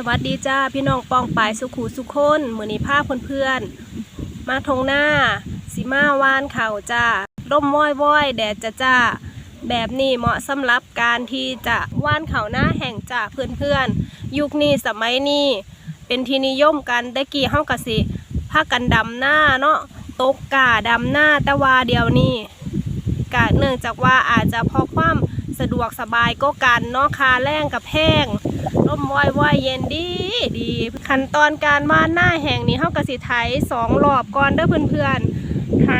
สวัสดีจ้าพี่น้องปองปายสุขูสุขคนมือนี้พาเพื่อนๆมาทงหน้าสีมาวานเข่าจ้าร่มว้อยว้อยแดดจ้าจ้า แบบนี้เหมาะสำหรับการที่จะว่านเข่าหน้าแห่งจ้าเพื่อนๆ ยุคนี้สมัยนี้ เป็นที่นิยมกันได้กี่ห้องกสิพากันดำหน้าเนาะตกกาดำหน้าแต่ว่าเดียวนี้กะเนื่องจากว่าอาจจะพราะความสะดวกสบายก็กันเนาะคาแรงกับแพง ร่มวอยว้อยเย็นดีดีขั้นตอนการว่านหน้าแห่งนี้เฮากะสิไถสองรอบก่อนเด้อเพื่อนๆไถ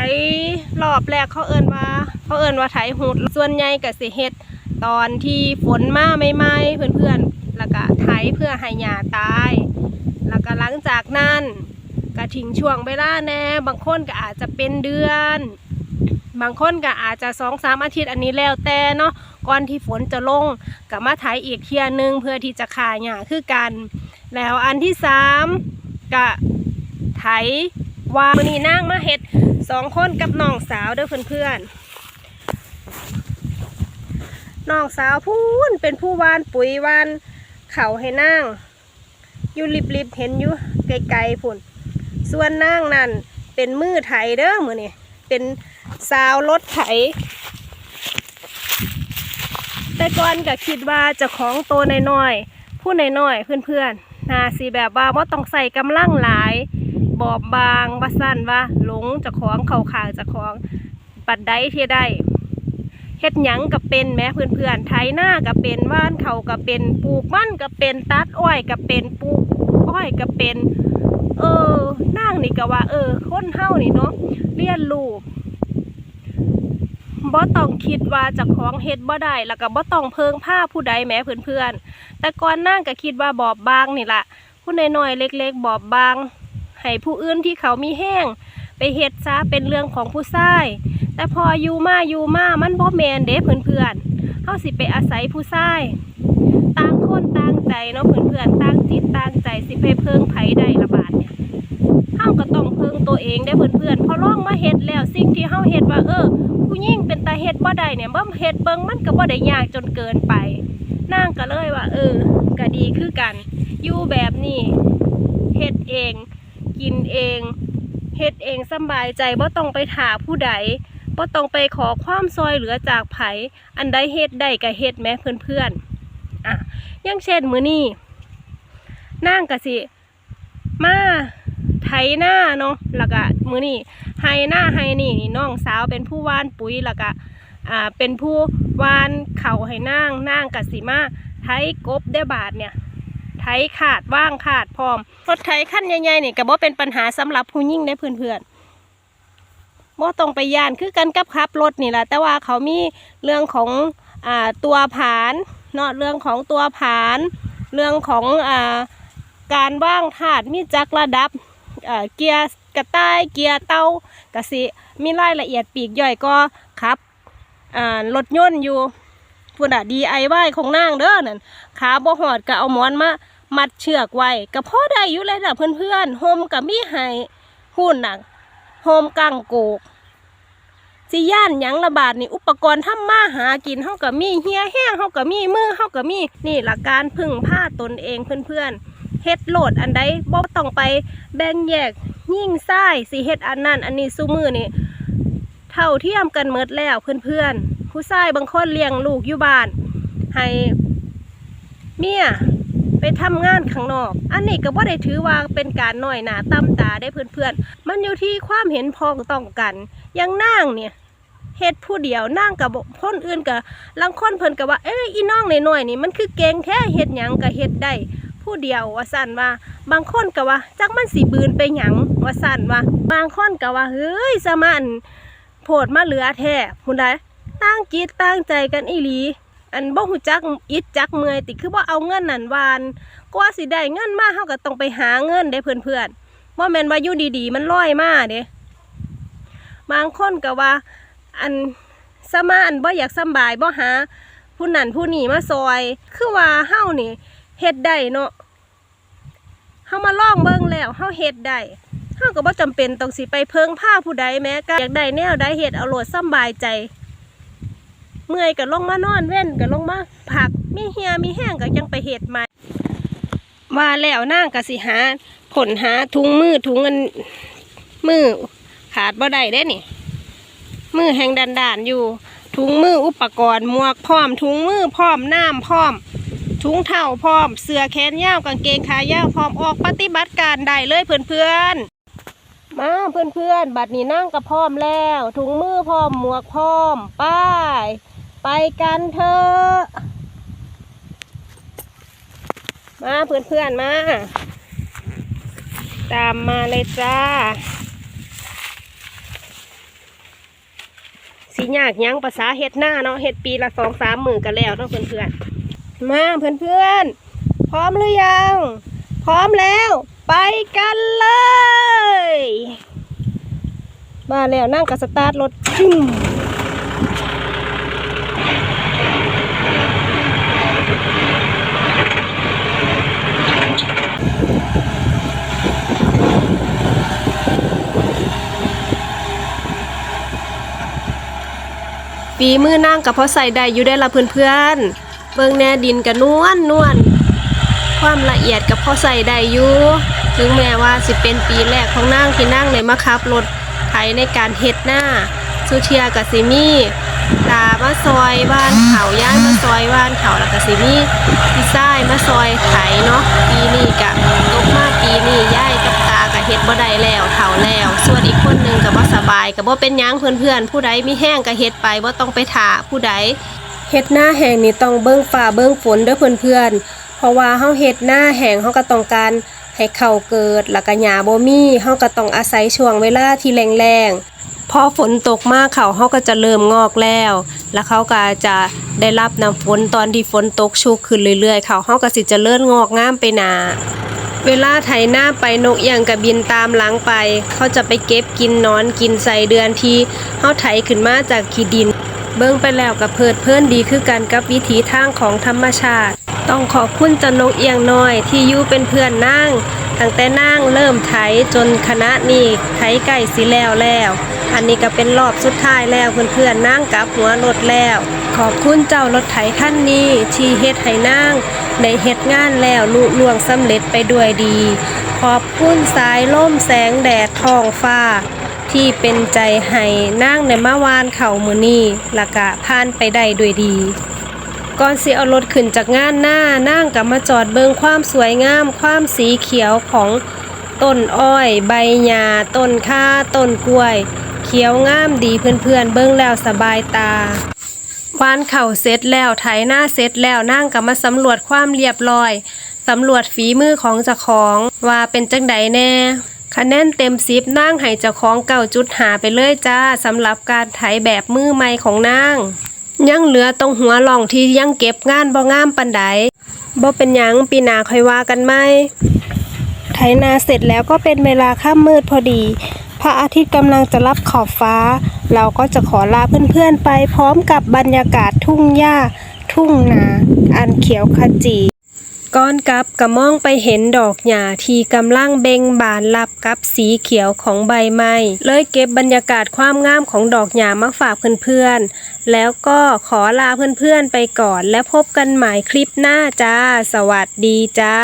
รอบแรกเขาเอิ้นว่า เขาเอิ้นว่าไถหุดส่วนใหญ่กะสิเฮ็ดตอนที่ฝนมาใหม่ๆเพื่อนๆแล้วก็ไถเพื่อให้หญ้าตาย แล้วก็หลังจากนั้นก็ทิ้งช่วงเวลาแน่บางคนก็อาจจะเป็นเดือน บางคนก็อาจจะสองสามอาทิตย์อันนี้แล้วแต่เนาะ ก่อนที่ฝนจะลงก็มาไถอีกเทียหนึงเพื่อที่จะขายหญ้าคือกัน แล้วอันที่สามก็ไถวางมือนีนั่งมาเห็ดสองคนกับน้องสาวเด้อเพื่อนๆน้องสาวพูนเป็นผู้วานปุ๋ยวานเข่าให้นั่งอยู่ริบๆเห็นอยู่ไกลๆพุ่นส่วนนั่งนั่นเป็นมือไถเด้อมือนี่เป็นสาวรถไถ แต่ก่อนก็คิดว่าจะของโตน้อยๆผู้น้อยๆเพื่อนๆนาสีแบบว่าว่าต้องใส่กำลังหลาย บอบบางว่าสั้นว่าหลงจะของเข่าขางจะของปัดได้เทียได้เฮ็ดหยังกับเป็นแม้เพื่อนๆไถหน้ากับเป็นว่านเขากับเป็นปลูกมันกับเป็นตัดอ้อยกับเป็นปลูกอ้อยกับเป็น เออนั่งนี่ก็ว่า เออคนเฮานี่เนาะเรียนรู้ บ่ต้องคิดว่าจะของเฮ็ดบ่ได้แล้วก็บ่ต้องเพิงผ้าผู้ใดแม้เพื่อนๆ แต่ก่อนนั่งก็คิดว่าบอบบางนี่ละผู้น้อยๆเล็ก ๆ บอบบางให้ผู้อื่นที่เขามีแห้ง ไปเฮ็ดซะเป็นเรื่องของผู้ชาย แต่พออยู่มาอยู่มามันบ่แมนเด้เพื่อนๆเฮาสิไปอาศัยผู้ชายต่างคนต่างใจเนาะเพื่อนๆต่างจิตต่างใจสิไปเพิงไผใดละบาดเนี่ยเฮาก็ต้องเพิงตัวเองได้เพื่อนๆพอลองมาเฮ็ดแล้วสิ่งที่เฮาเฮ็ดว่าเออ ผู้หญิงเป็นตาเฮ็ดบ่ได้เนี่ยบ่เฮ็ดเบิ่งมันก็บ่ได้ยากจนเกินไปนางก็เลยว่า เออก็ดีคือกัน อยู่แบบนี้เฮ็ดเอง กินเองเฮ็ดเองสบายใจบ่ต้องไปถาผู้ใดบ่ต้องไปขอความซอยเหลือจากไผอันใดเฮ็ดได้ก็เฮ็ดแม้เพื่อนๆอะอย่างเช่นมื้อนี้นางก็สิมาไถหน้าเนาะแล้วก็มื้อนี้ ไฮหน้าไฮนี่นี่น้องสาวเป็นผู้ว่านปุ๋ยแล้วก็อ่าเป็นผู้ว่านเข่าให้นางนางกสิมาไถกบได้บาทเนี่ยไถขาดว่างขาดพร้อมรถไถขั้นใหญ่ๆนี่ก็บ่เป็นปัญหาสำหรับผู้ยิ่งได้เพื่อนๆบ่ต้องไปย่านคือกันกับขับรถนี่แหละแต่ว่าเขามีเรื่องของอ่าตัวผานเนาะเรื่องของตัวผาน เรื่องของอ่าการว่างถาดมีจักระดับเกียร์ ระต่ายเกียร์เต้ากะสิมีรายละเอียดปีกย่อยก็ครับรถยนต์อยู่พุ่นอะ DIY ของนางเด้อนั่นขาบ่หอดก็เอาหมอนมามัดเชือกไว้ก็พอได้อยู่เลยนะเพื่อนๆโฮมกับมีให้หุ่นน่ะโฮมกังโกกสิย่านหยังระบาดนี่อุปกรณ์ทำมาหากินเฮาก็มีเฮียแห้งเฮาก็มีมือเฮาก็มีนี่หละการพึ่งผ้าตนเองเพื่อนๆเฮ็ดโหลดอันใดบ่ต้องไปแบ่งแยก ยิ่งซ้สิเฮ็ดอันนั้นอันนี้ซุมือนี่เท่าเทียมกันเมดแล้วเพื่อนๆผู้ชายบางคนเลี้ยงลูกอยู่บ้าน ให้เมียไปทำงานข้างนอก อันนี้ก็บ่ได้ถือว่าเป็นการน้อยหนาต่ำตาได้เพื่อนๆ มันอยู่ที่ความเห็นพ้องต้องกันอยังนางเนี่ยเฮ็ดผู้เดียวนางกับคนอื่นกับลังคนเพิ่นก็ว่าเอ้ยอีน้องน้อยๆนี่มันคือเก่งแท้เฮ็ดหยังก็เฮ็ดได้ ผู้เดียวว่าสั่นว่า บางคนก็ว่าจักมันสิบืนไปหยังว่าสั่นว่า บางคนก็ว่าเฮ้ยสมานโพดมาเหลือแท้ผู้ใดตั้งจิตตั้งใจกันอีหลี อันบ่หูจักอิดจักเมื่อยติคือบ่เอาเงินนั่นวานกว่าสิได้เงินมาเฮาก็ต้องไปหาเงินเด้เพื่อนๆบ่แม่นว่าอยู่ดีๆ มันลอยมาเด้บางคนก็ว่า อันสมาอันบ่อยากสบายบ่หาผู้นั่นผู้นี่มาซอย คือว่าเฮานี่ เฮ็ดได้เนาะเฮามาลองเบิ่งแล้วเฮาเฮ็ดได้เฮาก็บ่จำเป็นต้องสิไปเพิงผ้าผู้ใดแม้ก็อยากได้แนวใดเฮ็ดเอาโลดสำบายใจ เมื่อยก็ลงมานอนเว้นก็ลงมาผักมีเฮียมีแห้งก็ยังไปเห็ดใหม่ว่าแล้วนางก็สิหาขนหาถุงมือถุงเงินมือขาดบ่ได้ได้นี่ มือแห่งดันดานๆอยู่ถุงมืออุปกรณ์หมวกพร้อมถุงมือพร้อมน้ำพร้อม ถุงเท้าพร้อม เสื้อแขนยาวกางเกงขายาวพร้อมออกปฏิบัติการได้เลยเพื่อนๆมาเพื่อนๆบัดนี้นั่งกับพร้อมแล้ว ถุงมือพร้อมหมวกพร้อมป้ายไปกันเถอะมาเพื่อนๆมา ตามมาเลยจ้าสียากยังภาษาเฮ็ดหน้าเนาะเฮ็ดปีละสองสามหมื่นกันแล้วเนาะเพื่อนๆ มาเพื่อนๆ พร้อมหรือยัง พร้อมแล้ว ไปกันเลย มาแล้วนั่งกับสตาร์ทรถจึ้มปีมือนั่งกับพ่อใส่ได้อยู่ได้ละเพื่อนๆ เบิ่งแน่ดินกับนวลนวลความละเอียดกับพอใส่ได้อยู่ถึงแม้ว่าสิเป็นปีแรกของนั่งที่นั่งในมาขับรถไถในการเฮ็ดหน้าสุเทียกับซิมี่ตามาซอยบ้านเขาย้ายมาซอยบ้านเขาแล้วก็ซิมี่พี่ซ้ายมาซอยไถเนาะปีนี้กะตกมาปีนี้ย้ายกับตากับเฮ็ดบ่ได้แล้วเฒ่าแล้ว ส่วนอีกคนหนึงก็บ่สบายก็บ่เป็นยังเพื่อนๆผู้ใดมีแห้งก็เฮ็ดไปบ่ต้องไปทาผู้ใด เฮ็ดหน้าแห้งนี่ต้องเบิ่งฟ้าเบิ่งฝนเด้อเพื่อนๆ เพราะว่าเฮาเฮ็ดหน้าแห้งเฮาก็ต้องการให้เข้าเกิดแล้วก็หญ้าบ่มีเฮาก็ต้องอาศัยช่วงเวลาที่แรงๆพอฝนตกมากเขาเฮาก็จะเริ่มงอกแล้ว แล้วเขาก็จะได้รับน้ำฝนตอนที่ฝนตกชุกขึ้นเรื่อยๆ เขาเฮาก็สิเจริญงอกงามไปหนาเวลาไถหน้าไปนกเอียงกระบินตามหลังไป เขาจะไปเก็บกินนอนกินใส่เดือนที่เฮาไถขึ้นมาจากขี้ดิน เบิ่งไปแล้วกับเพิดเพลินดีคือกันกับวิถีทางของธรรมชาติ ต้องขอบคุณเจันนกเอียงน้อยที่อยู่เป็นเพื่อนนางตั้งแต่นางเริ่มไถจนคณะนี้ไถไก่สิแล้วแล้ว อันนี้ก็เป็นรอบสุดท้ายแล้วเพื่อนๆนางกับหัวรถแล้ว ขอบคุณเจ้ารถไถคันนี้ที่เฮ็ดให้นางได้เฮ็ดงานแล้วลุล่วงสำเร็จไปด้วยดี ขอบคุณสายล่มแสงแดดทองฟ้า ที่เป็นใจให้นั่งในมาวานเข่ามือนี่ละกะผ่านไปได้ด้วยดี ก่อนสิเอารถขึ้นจากงานหน้านั่งกับมาจอดเบิงความสวยงาม ความสีเขียวของต้นอ้อย ใบหญ้าต้นข้าต้นกล้วย เขียวงามดีเพื่อนๆเบิ่งแล้วสบายตาวานเข่าเสร็จแล้วไถหน้าเสร็จแล้วนั่งกับมาสำรวจความเรียบร้อยสำรวจฝีมือของเจ้าของว่าเป็นจังใดแน่ คะแนนเต็มสิบนั่งให้เจ้าของเก่าจุดหาไปเลยจ้าสำหรับการไถแบบมือใหม่ของนางยังเหลือตรงหัวหล่องที่ยังเก็บงานบ่งามปันใดบ่เป็นยังปีนาค่อยว่ากันไหมไถนาเสร็จแล้วก็เป็นเวลาค่ำมืดพอดี พระอาทิตย์กำลังจะรับขอบฟ้า เราก็จะขอลาเพื่อนๆไปพร้อมกับบรรยากาศทุ่งหญ้า ทุ่งนา อันเขียวขจี ก่อนกลับก็มองไปเห็นดอกหญ้าที่กำลังเบ่งบานรับกับสีเขียวของใบไม้เลยเก็บบรรยากาศความงามของดอกหญ้ามาฝากเพื่อนๆ แล้วก็ขอลาเพื่อนๆไปก่อนและพบกันใหม่คลิปหน้าจ้า สวัสดีจ้า